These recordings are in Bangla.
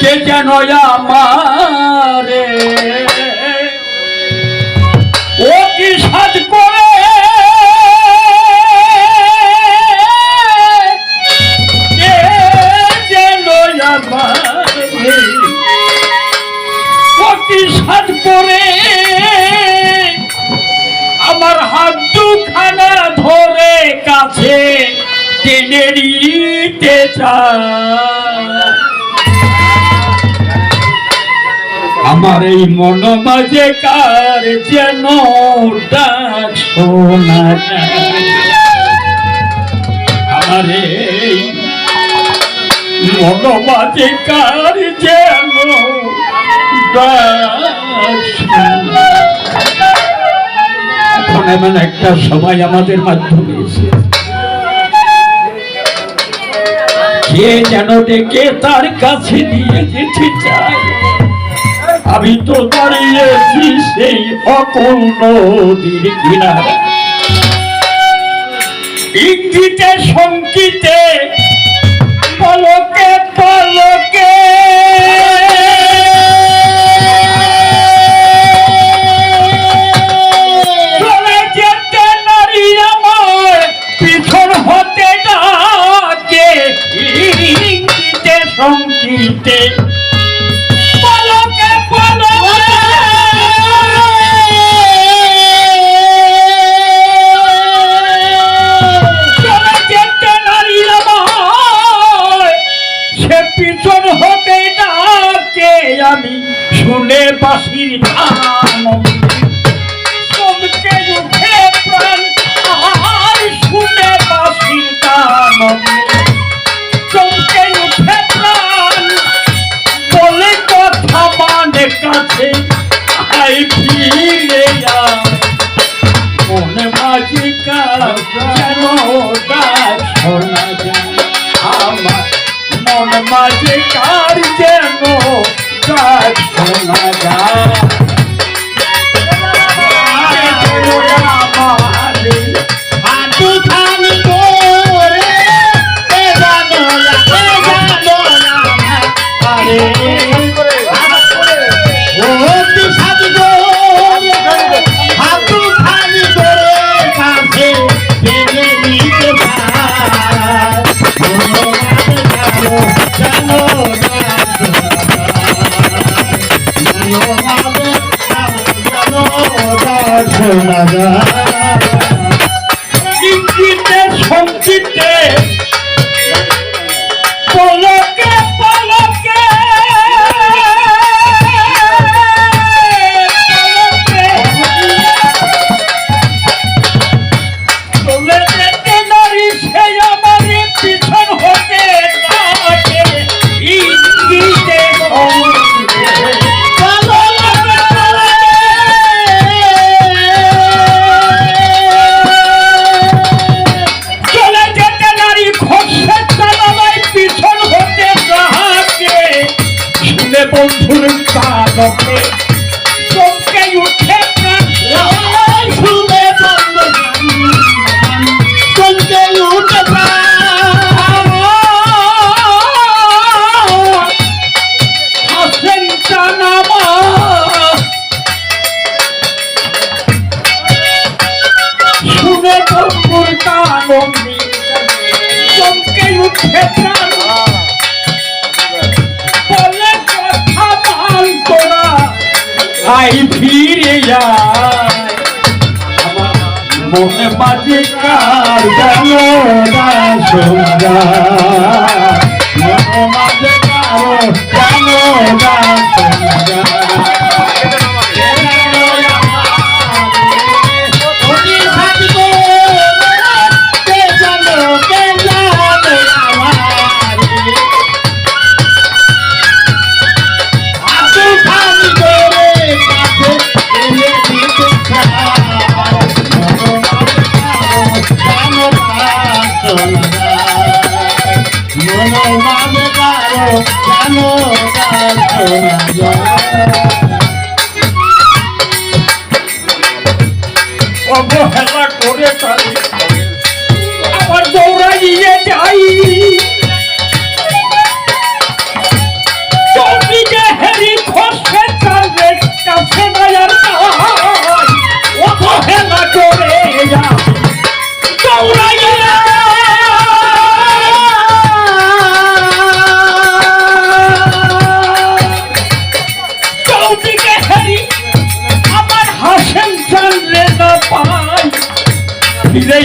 কে যেন আমারে ও কি সাজ করে? কে যেন আমারে ও কি সাজ করে? আমার হাত দুখানা ধরে কাছে টেনে নিতে আমার এই মন মাঝে কার যেন ডাক। আমার এই মন মাঝে কার যেন এখন এমন একটা সময় আমাদের মাধ্যমে এসেছে। কে যেন ডেকে তার কাছে নিয়ে যেতে চায়। আমি তো দাঁড়িয়েছি সেই অকুল নদীর কিনারে ইঙ্গিতে শঙ্কিতে পলকে পলকে। ইঙ্গিতে শঙ্কিতে পলকে ফিরে আয়। মনে মাঝে কার যেন মনে মাঝে কার জানো না সোজা মনে মাঝে কার জানো না সোজা অবহেলা করে তাদের আমার দৌড়াইয়ে যাই।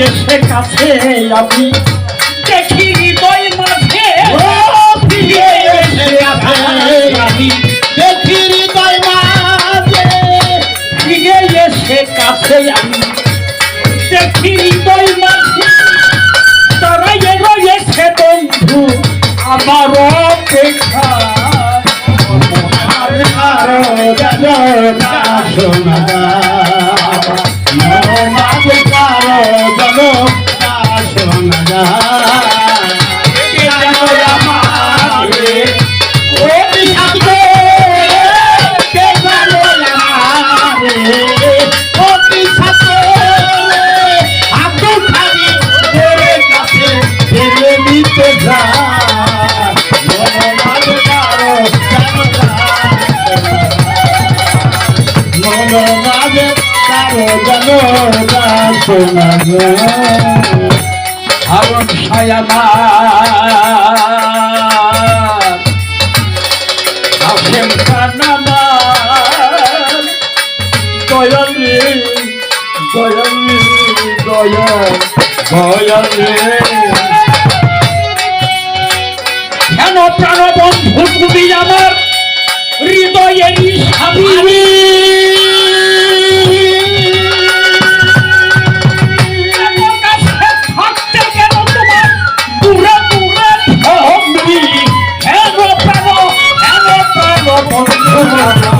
এসে কাছে আমি দেখি হৃদয় মাঝে ফিরে এসে আমি দেখি হৃদয় মাঝে ফিরে এসে কাছে আমি দেখি হৃদয় মাঝে তারা রয়েছে বন্ধু, আমার অপেক্ষা। সোনা আরব সায়ামা আসেন কানামা দয়ালি দয়ালি দয়া দয়ালি কেন প্রাণবন্ধু তুমি আমার হৃদয়েরই স্বামী Vamos,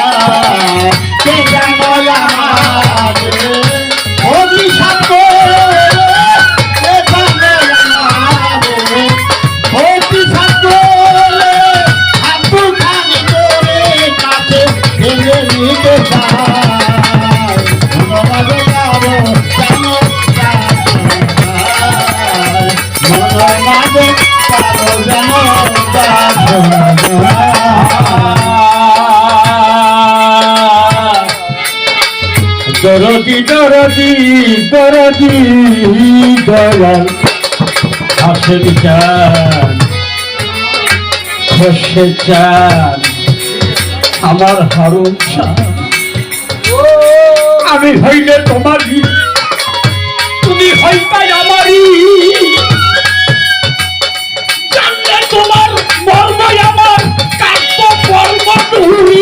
আমার হারুন আমি হইলে তোমার তুমি হইতাই আমারই। জানলে তোমার মর্মই আমার, কাব্য পর্ব তুমি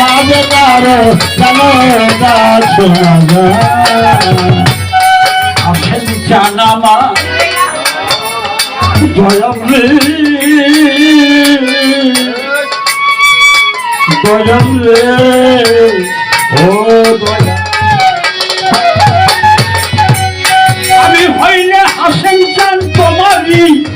মাঝে কারও জানামা দয়াম রে ও দয়া নেই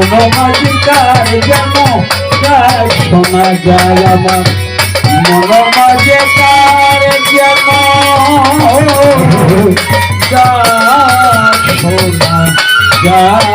মনোমাজিকার যেন শোনা যায় আমার। মনোমাজিকার যেন শোনা যায়।